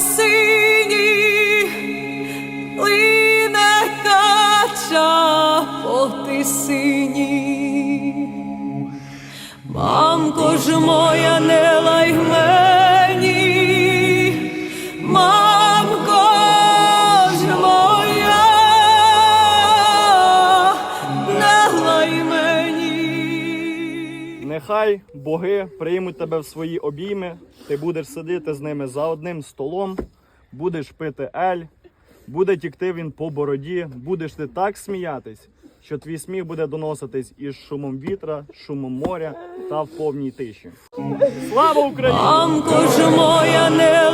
сині, лине кача по тисині. Мамко ж моя, не Нехай боги приймуть тебе в свої обійми, ти будеш сидіти з ними за одним столом, будеш пити ель, буде тікти він по бороді, будеш ти так сміятись, що твій сміх буде доноситись із шумом вітра, шумом моря та в повній тиші. Слава Україні! Моя, не